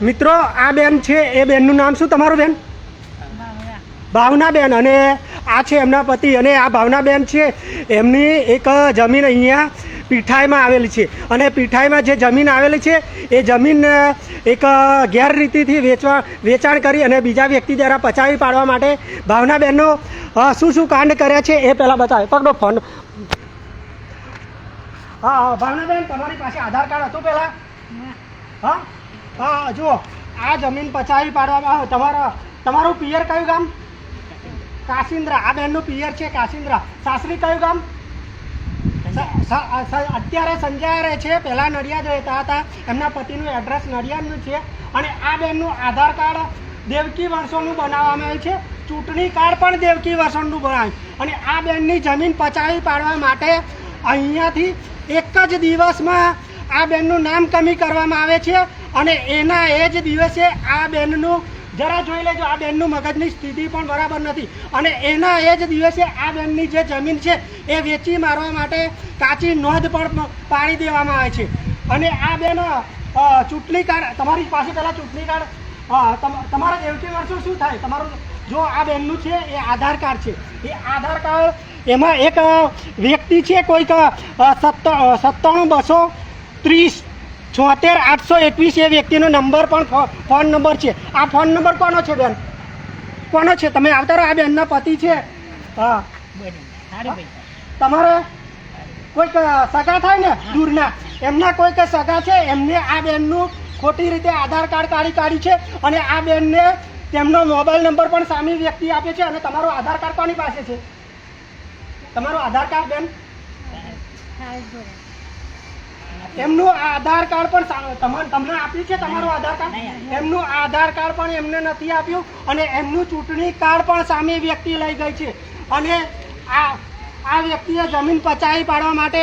મિત્રો આ બેન છે એ બેનનું નામ શું તમારું બેન? ભાવના બેન. અને આ છે એમના પતિ અને આ ભાવના બેન છે એમની એક જમીન અહીંયા પીઠાઈમાં આવેલી છે. અને પીઠાઈમાં જે જમીન આવેલી છે એ જમીન એક ગેરરીતિથી વેચવા વેચાણ કરી અને બીજા વ્યક્તિ દ્વારા પચાવી પાડવા માટે ભાવનાબેનનો અ, શું શું કાંડ કર્યા છે એ પહેલાં બતાવે. પકડો ફોન. હા હા ભાવનાબેન તમારી પાસે આધાર કાર્ડ હતું પહેલાં? હા? હા, જુઓ. આ જમીન પચાવી પાડવામાં આવે. તમારા, તમારું પિયર કયું ગામ? કાશિંદ્રા. આ બેનનું પિયર છે કાશિંદ્રા. સાસરી કયું ગામ? અત્યારે સંજય રહે છે. પહેલાં નડિયાદ રહેતા હતા. એમના પતિનું એડ્રેસ નડિયાદનું છે. અને આ બેનનું આધાર કાર્ડ દેવકી વર્ષોનું બનાવવામાં આવ્યું છે. ચૂંટણી કાર્ડ પણ દેવકી વર્ષોનું બનાવ્યું અને આ બેનની જમીન પચાવી પાડવા માટે અહીંયાથી એક જ દિવસમાં આ બેનનું નામ કમી કરવામાં આવે છે. અને એના એ જ દિવસે આ બેનનું, જરા જોઈ લેજો, આ બેનનું મગજની સ્થિતિ પણ બરાબર નથી. અને એના એ જ દિવસે આ બેનની જે જમીન છે, એ વેચી મારવા માટે કાચી નોંધ પણ પાડી દેવામાં આવે છે. અને આ બેન ચૂંટણી કાર્ડ, તમારી પાસે પહેલાં ચૂંટણી કાર્ડ તમારા દેવકી વર્ષો શું થાય? તમારું જો આ બેનનું છે, એ આધાર કાર્ડ છે. એ આધાર કાર્ડ, એમાં એક વ્યક્તિ છે, કોઈક સત્તાણું બસો ત્રીસ છોતેર આઠસો એકવીસ એ વ્યક્તિનો નંબર પણ ફોન નંબર છે. આ ફોન નંબર કોનો છે બેન? કોનો છે? તમે આવતા રહો આ બેનના પતિ છે. હા. તમારે કોઈક સગા થાય ને દૂરના? એમના કોઈક સગા છે? એમને આ બેનનું ખોટી રીતે આધાર કાર્ડ કાઢી કાઢી છે અને આ બેનને તેમનો મોબાઈલ નંબર પણ સામે વ્યક્તિ આપે છે અને તમારો આધાર કાર્ડ કોની પાસે છે? તમારો આધાર કાર્ડ બેન? એમનું આધાર કાર્ડ પણ તમને આપ્યું છે તમારું આધાર કાર્ડ? એમનું આધાર કાર્ડ પણ એમને નથી આપ્યું અને એમનું ચૂંટણી કાર્ડ પણ સામે વ્યક્તિ લઈ ગઈ છે. અને આ આ વ્યક્તિએ જમીન પચાવી પાડવા માટે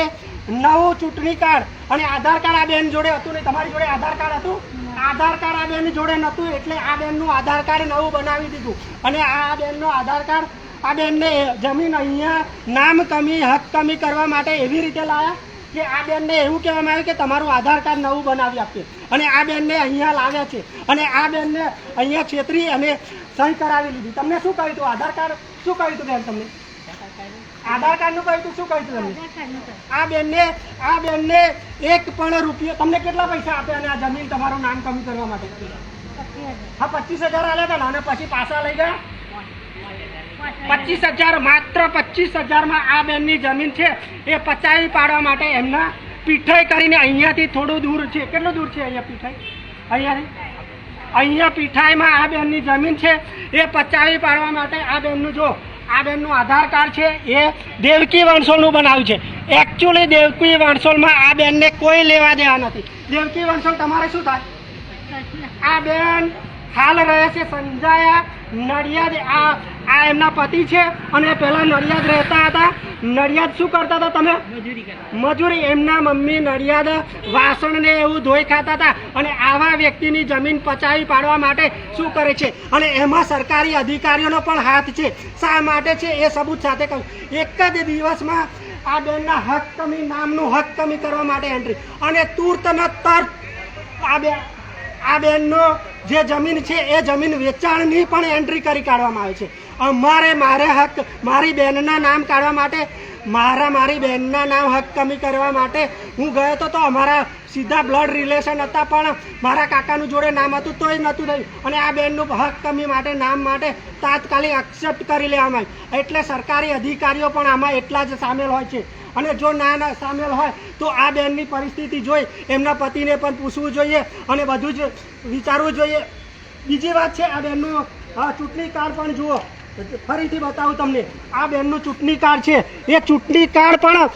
નવું ચૂંટણી કાર્ડ અને આધાર કાર્ડ આ બેન જોડે હતું ને તમારી જોડે આધાર કાર્ડ હતું? આધાર કાર્ડ આ બેન જોડે નહોતું એટલે આ બેનનું આધાર કાર્ડ નવું બનાવી દીધું. અને આ બેનનું આધાર કાર્ડ આ બેનને જમીન અહીંયા નામ કમી હક કમી કરવા માટે એવી રીતે લાયા કે આ બેનને એવું કહેવામાં આવ્યું કે તમારું આધાર કાર્ડ નવું બનાવી આપીએ. અને આ બેનને અહીંયા લાવ્યા છે. અને આ બેનને અહીંયા છેતરી અને સહી કરાવી લીધી. તમને શું કહ્યું હતું આધાર કાર્ડ શું કહ્યું હતું બેન તમને? આધાર કાર્ડનું કહ્યું હતું શું કહ્યું હતું તમને? આ બેનને આ બેનને એક પણ રૂપિયો તમને કેટલા પૈસા આપ્યા અને આ જમીન તમારું નામ કમી કરવા માટે? હા, પચીસ હજાર આવ્યા હતા અને પછી પાછા લઈ ગયા? પચીસ હજાર, માત્ર પચીસ હજારમાં આ બેનની જમીન છે. એ પચાવી પાડવા માટે એમના પીઠાઈ કરીને અહીંયાથી થોડું દૂર છે. કેટલું દૂર છે અહીંયા પીઠાઈ? અહીંયાથી? અહીંયા પીઠાઈમાં આ બેનની જમીન છે. એ પચાવી પાડવા માટે આ બેનનું જો, આ બેનનું આધાર કાર્ડ છે. એ દેવકી વંશોલનું બનાવ્યું છે. એકચ્યુઅલી દેવકી વંશોલમાં આ બેનને કોઈ લેવા દેવા નથી. દેવકી વંશોલ, તમારે શું થાય? આ બેન હાલ રહે છે સંજાયા નડિયાદ. આ આ એમના પતિ છે અને પહેલા નડિયાદ રહેતા હતા. નડિયાદ શું કરતા હતા તમે? મજૂરી એમના મમ્મી નડિયાદ વાસણ ને એવું ધોઈ ખાતા હતા અને આવા વ્યક્તિની જમીન પચાવી પાડવા માટે શું કરે છે? અને એમાં સરકારી અધિકારીઓનો પણ હાથ છે. શા માટે છે એ સબૂત સાથે કહું. એક જ દિવસમાં આ બેનના હક કમી નામનું હક કમી કરવા માટે એન્ટ્રી અને તુર્ત ને તરત આ બે આ બેનનો જે જમીન છે, એ જમીન વેચાણની પણ એન્ટ્રી કરી કાઢવામાં આવે છે. અમારે મારે હક, મારી બહેનના નામ કાઢવા માટે, મારા, મારી બેનના નામ હક કમી કરવા માટે હું ગયો તો તો અમારા સીધા બ્લડ રિલેશન હતા, પણ મારા કાકાનું જોડે નામ હતું, તોય નહોતું થયું. અને આ બેનનું હક કમી માટે, નામ માટે તાત્કાલિક એક્સેપ્ટ કરી લેવામાં આવ્યું એટલે સરકારી અધિકારીઓ પણ આમાં એટલા જ સામેલ હોય છે. અને જો ના ના સામેલ હોય, તો આ બેનની પરિસ્થિતિ જોઈ, એમના પતિને પણ પૂછવું જોઈએ અને બધું જ વિચારવું જોઈએ. બીજી વાત છે, આ બેનનું ચૂંટણી કાર્ડ પણ જુઓ. ફરીથી બતાવું તમને, આ બેનનું ચૂંટણી કાર્ડ છે. એ ચૂંટણી કાર્ડ પણ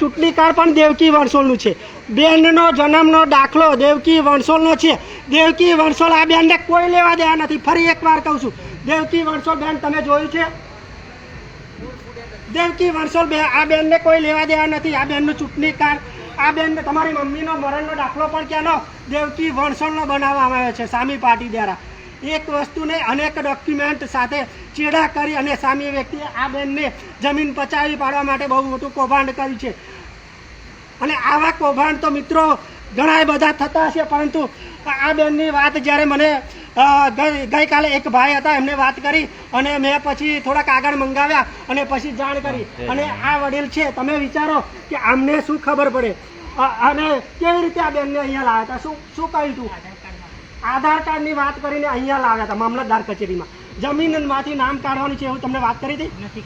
ચૂંટણી કાર્ડ પણ દેવકી વણસોલનું છે. બેનનો જન્મનો દાખલો દેવકી વણસોલનો છે. દેવકી વણસોલ આ બેનને કોઈ લેવા દેવા નથી. ફરી એકવાર કહું છું. દેવકી વણસોલ બેન, તમે જોયું છે? દેવકી વણસોલ બે, આ બેનને કોઈ લેવા દેવા નથી. આ બેનનું ચૂંટણી કાર્ડ, આ બેન તમારી મમ્મીનો મરણનો દાખલો પણ ક્યાંનો? દેવકી વણસોલનો બનાવવામાં આવ્યો છે, સામી પાર્ટી દ્વારા. એક વસ્તુને અનેક ડોક્યુમેન્ટ સાથે ચેડા કરી અને સામી વ્યક્તિએ આ બેનને જમીન પચાવી પાડવા માટે બહુ મોટું કૌભાંડ કર્યું છે. અને આવા કૌભાંડ તો મિત્રો ઘણા બધા થતા હશે પરંતુ આ બેનની વાત જ્યારે મને ગઈકાલે એક ભાઈ હતા એમને વાત કરી અને મેં પછી થોડાક આગળ મંગાવ્યા અને પછી જાણ કરી. અને આ વડીલ છે તમે વિચારો કે આમને શું ખબર પડે? અને કેવી રીતે આ બેનને અહીંયા લાવ્યા હતા? શું શું કહ્યું હતું આધાર કાર્ડની વાત કરીને અહીંયા લાવ્યા હતા મામલતદાર કચેરીમાં. જમીનમાંથી નામ કાઢવાનું છે એવું તમને વાત કરી હતી? નથી.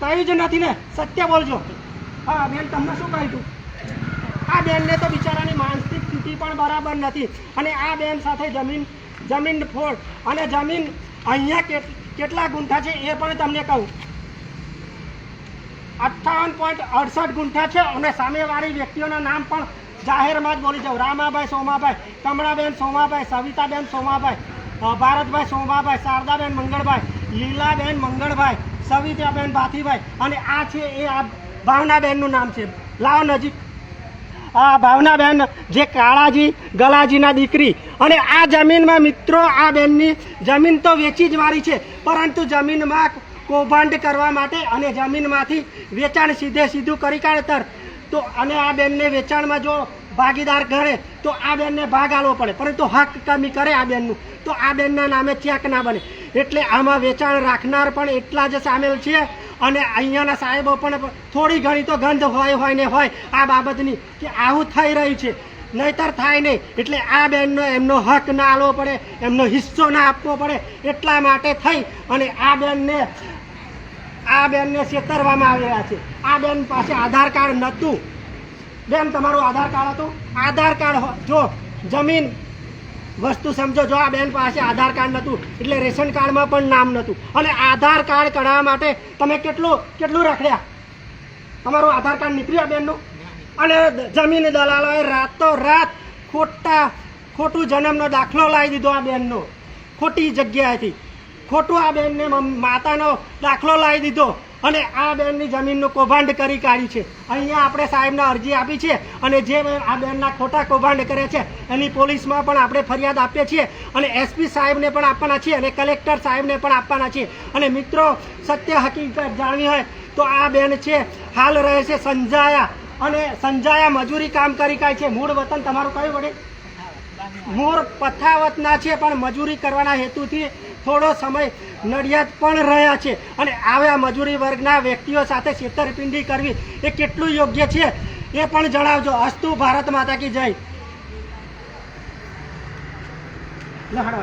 કઈ જ નથી ને સત્ય બોલજો. હા બેન તમને શું કહ્યું હતું આ બેનને તો બિચારાની માનસિક સ્થિતિ પણ બરાબર નથી. અને આ બેન સાથે જમીન જમીન ફોડ અને જમીન અહીંયા કેટ- કેટલા ગુંઠા છે એ પણ તમને કહું. અઠ્ઠાવન પોઈન્ટ અડસઠ ગુંઠા છે અને સામેવાળી વ્યક્તિઓના નામ પણ જાહેરમાં જ બોલી જાઉં. રામાભાઈ સોમાભાઈ, કમળાબેન સોમાભાઈ, સવિતાબેન સોમાભાઈ ભારતભાઈ સોમાભાઈ, શારદાબેન મંગળભાઈ, લીલાબેન મંગળભાઈ, સવિતાબેન ભાથીભાઈ અને આ છે એ આ ભાવનાબેનનું નામ છે. લાવ નજીક. આ ભાવનાબેન જે કાળાજી, ગલાજીના દીકરી અને આ જમીનમાં મિત્રો આ બેનની જમીન તો વેચી જ વાળી છે, પરંતુ જમીનમાં કૌભાંડ કરવા માટે અને જમીનમાંથી વેચાણ સીધે સીધું કરી કાઢતર. તો અને આ બેનને વેચાણમાં જો ભાગીદાર કરે તો આ બેનને ભાગ આલવો પડે. પરંતુ હક કમી કરે આ બેનનું. તો આ બેનના નામે ચેક ના બને. એટલે આમાં વેચાણ રાખનાર પણ એટલા જ સામેલ છે અને અહીંયાના સાહેબો પણ થોડી ઘણી તો ગંધ હોય હોય ને હોય આ બાબતની કે આવું થઈ રહ્યું છે. નહીતર થાય નહીં. એટલે આ બેનનો એમનો હક ના આલવો પડે, એમનો હિસ્સો ના આપવો પડે એટલા માટે થઈ અને આ બેનને આ બેનને છેતરવામાં આવી રહ્યા છે. આ બેન પાસે આધાર કાર્ડ નહોતું. બેન, તમારું આધાર કાર્ડ હતું? આધાર કાર્ડ જો, જમીન વસ્તુ સમજો, જો આ બેન પાસે આધાર કાર્ડ નહોતું, એટલે રેશન કાર્ડમાં પણ નામ નહોતું. અને આધાર કાર્ડ કઢાવવા માટે તમે કેટલું કેટલું રખડ્યા? તમારું આધાર કાર્ડ નીકળ્યું બેનનું? અને જમીન દલાલોએ રાતો રાત ખોટા ખોટું જન્મનો દાખલો લાવી દીધો આ બેનનો. ખોટી જગ્યાએથી. ખોટું આ બેનને માતાનો દાખલો લાવી દીધો અને આ બેનની જમીનનું કૌભાંડ કરી કાઢ્યું છે. અહીંયા આપણે સાહેબને અરજી આપી છે અને જે આ બેનના ખોટા કૌભાંડ કરે છે, એની પોલીસમાં પણ આપણે ફરિયાદ આપીએ છીએ અને એસપી સાહેબને પણ આપવાના છીએ અને કલેક્ટર સાહેબને પણ આપવાના છીએ. અને મિત્રો, સત્ય હકીકત જાણવી હોય તો આ બેન છે, હાલ રહે છે સંજાયા અને સંજાયા મજૂરી કામ કરી કાય છે. મૂળ વતન તમારું કયું વડે? મૂળ પથાવતના છે, પણ મજૂરી કરવાના હેતુથી થોડો સમય નડિયાદ પણ રહ્યા છે. અને આવા મજૂરી વર્ગના વ્યક્તિઓ સાથે છેતરપિંડી કરવી એ કેટલું યોગ્ય છે એ પણ જણાવજો. અસ્તુ ભારત માતા કી જય. લહાડો